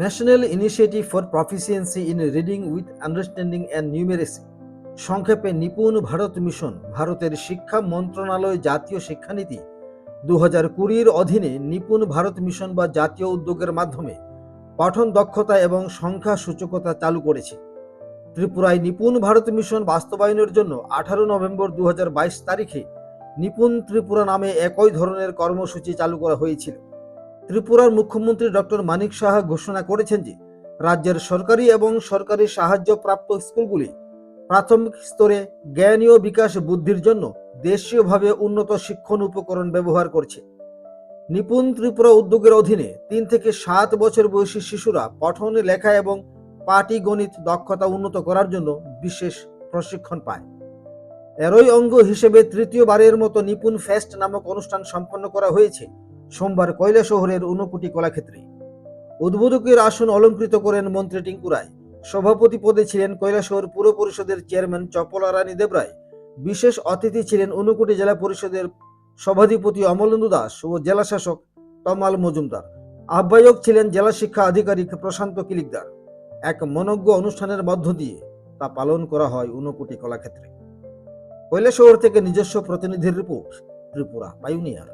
National initiative for proficiency in reading with understanding and numeracy সংক্ষেপে Nipun Bharat mission, ভারতের শিক্ষা মন্ত্রণালয় জাতীয় শিক্ষানীতি দু হাজার কুড়ির অধীনে নিপুণ ভারত মিশন বা জাতীয় উদ্যোগের মাধ্যমে পাঠন দক্ষতা এবং সংখ্যা সূচকতা চালু করেছে। ত্রিপুরায় নিপুণ ভারত মিশন বাস্তবায়নের জন্য আঠারো নভেম্বর দু হাজার বাইশ তারিখে নিপুণ ত্রিপুরা নামে একই ধরনের কর্মসূচি চালু করা হয়েছিল। ত্রিপুরার মুখ্যমন্ত্রী ডক্টর মানিক সাহা ঘোষণা করেছেন যে, রাজ্যের সরকারি এবং সরকারি সাহায্যপ্রাপ্ত স্কুলগুলি প্রাথমিক স্তরে জ্ঞানীয় বিকাশ বুদ্ধির জন্য দেশীয়ভাবে উন্নত শিক্ষণ উপকরণ ব্যবহার করছে। নিপুণ ত্রিপুরা উদ্যোগের অধীনে তিন থেকে সাত বছর বয়সী শিশুরা পঠন, লেখা এবং পাটিগণিত দক্ষতা উন্নত করার জন্য বিশেষ প্রশিক্ষণ পায়। এরই অঙ্গ হিসেবে তৃতীয়বারের মতো নিপুণ ফেস্ট নামক অনুষ্ঠান সম্পন্ন করা হয়েছে। সোমবার কয়লা শহরের ঊনকোটি কলাক্ষেত্রে। উদ্বোধকের আসন অলঙ্কৃত করেন মন্ত্রী টিঙ্কু রায়। সভাপতি পদে ছিলেন কৈলাসহর পুর পরিষদের চেয়ারম্যান চপলা রানী দেবরায় বিশেষ অতিথি ছিলেন ঊনকোটি জেলা পরিষদের সভাধিপতি অমলেন্দু দাস ও জেলা শাসক তমাল মজুমদার। আহ্বায়ক ছিলেন জেলা শিক্ষা আধিকারিক প্রশান্ত কিলিকদার। এক মনজ্ঞ অনুষ্ঠানের মধ্য দিয়ে তা পালন করা হয় ঊনকোটি কলাক্ষেত্রে। কৈলাসহর থেকে নিজস্ব প্রতিনিধির রিপোর্ট ত্রিপুরা পাইউনিয়ার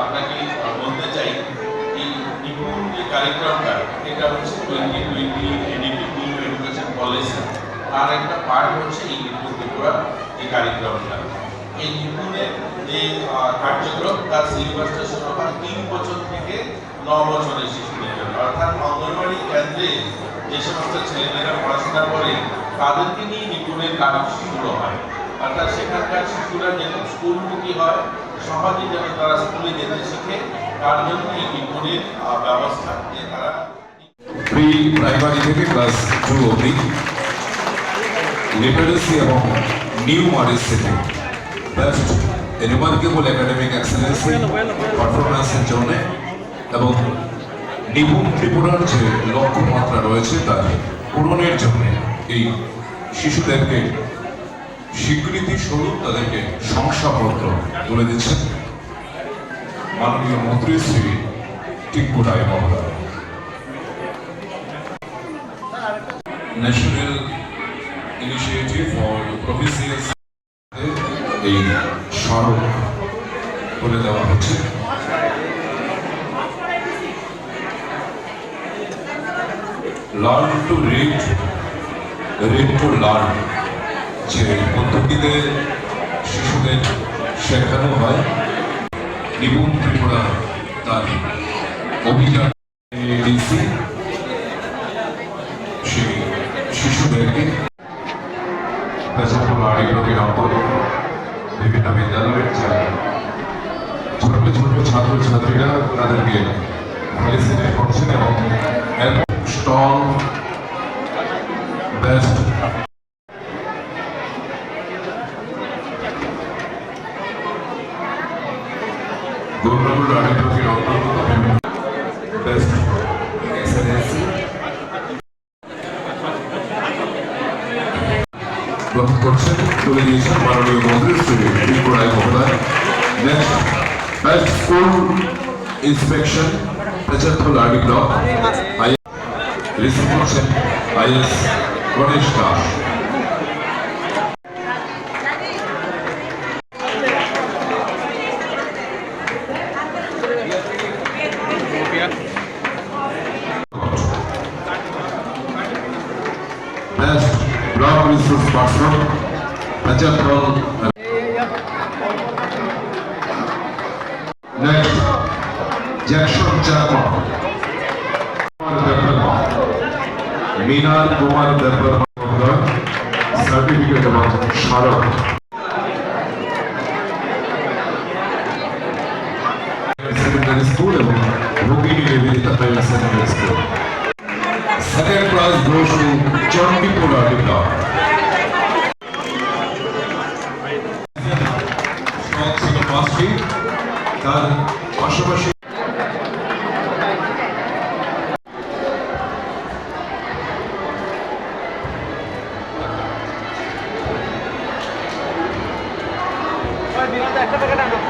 আপনাকে বলতে চাই নিপুণ যে কারিক্রমটা এটা হচ্ছে টোয়েন্টি টোয়েন্টি এডিপি এডুকেশন পলিসি তার একটা পার্ট হচ্ছে এই নিপুণ ত্রিপুরা এই কারিক্রমটা এই নিপুণের যে কার্যক্রম, তার সিলেবাসটা শুরু হয় তিন বছর থেকে ন বছরের শিশুদের জন্য। অর্থাৎ অঙ্গনওয়াড়ি কেন্দ্রে যে সমস্ত ছেলেমেয়েরা পড়াশোনা করে, তাদেরকে নিয়ে নিপুণের কাজ শুরু হয়। অর্থাৎ সেখানকার শিশুরা যেন স্কুলমুখী হয় সহজে যেন তারা স্কুলে যেতে শিখে তার জন্য এই নিপুণের ব্যবস্থা যে তারা প্রি প্রাইমারি থেকে ক্লাস টু অবধি লিটারেসি এবং নিউ মডেসিতে বেস্ট রিমার্কেবল একাডেমিক এক্সেলেন্সি পারফরমেন্সের জন্য এবং নিপুণ ত্রিপুরার যে লক্ষ্যমাত্রা রয়েছে তার পূরণের জন্য এই শিশুদেরকে স্বীকৃতি স্বরূপ তাদেরকে শংসাপত্র তুলে দিচ্ছেন মাননীয় মন্ত্রী শ্রী রায় মহোদয়। ন্যাশনাল ইনিশিয়েটিভ ফর প্রভিসিয়াস এই স্মারক করে দেওয়া হচ্ছে। Learn to read read to learn যে পদ্ধতিতে শিশুদের শেখানো হয়, নিপুণ ত্রিপুরা তার অভিযান শিশুদেরকে বিভিন্ন বিদ্যালয়ের ছোট ছোট ছাত্রছাত্রীরা তাদেরকে ফেলিসিটেট করছেন এবং স্ট্রং বেস্ট গৌরবুল রানীপুরের অন্তর্গত বিভিন্ন বেস্ট এক্সেলেন্সি গ্রহণ করছেন তুলে দিয়েছেন মাননীয় মন্ত্রী শ্রী ত্রিপুরায় মহোদয় নেক্সট বেস্ট স্কুল ইন্সপেকশন পঁচাত্তর আর্মি ব্লক আইএস রিসিভ করছেন IS Ganesh Das Resource Person, Pachapur. Next, Jackson Chakma. Minar Kumar Debbarma certificate এবং স্মারক সেকেন্ডারি স্কুল এবং Bhagini Nivedita primary secondary school second class goes to Chandipur আর্টিকলা পাঁচটি তার পাশাপাশি একটা packet আনো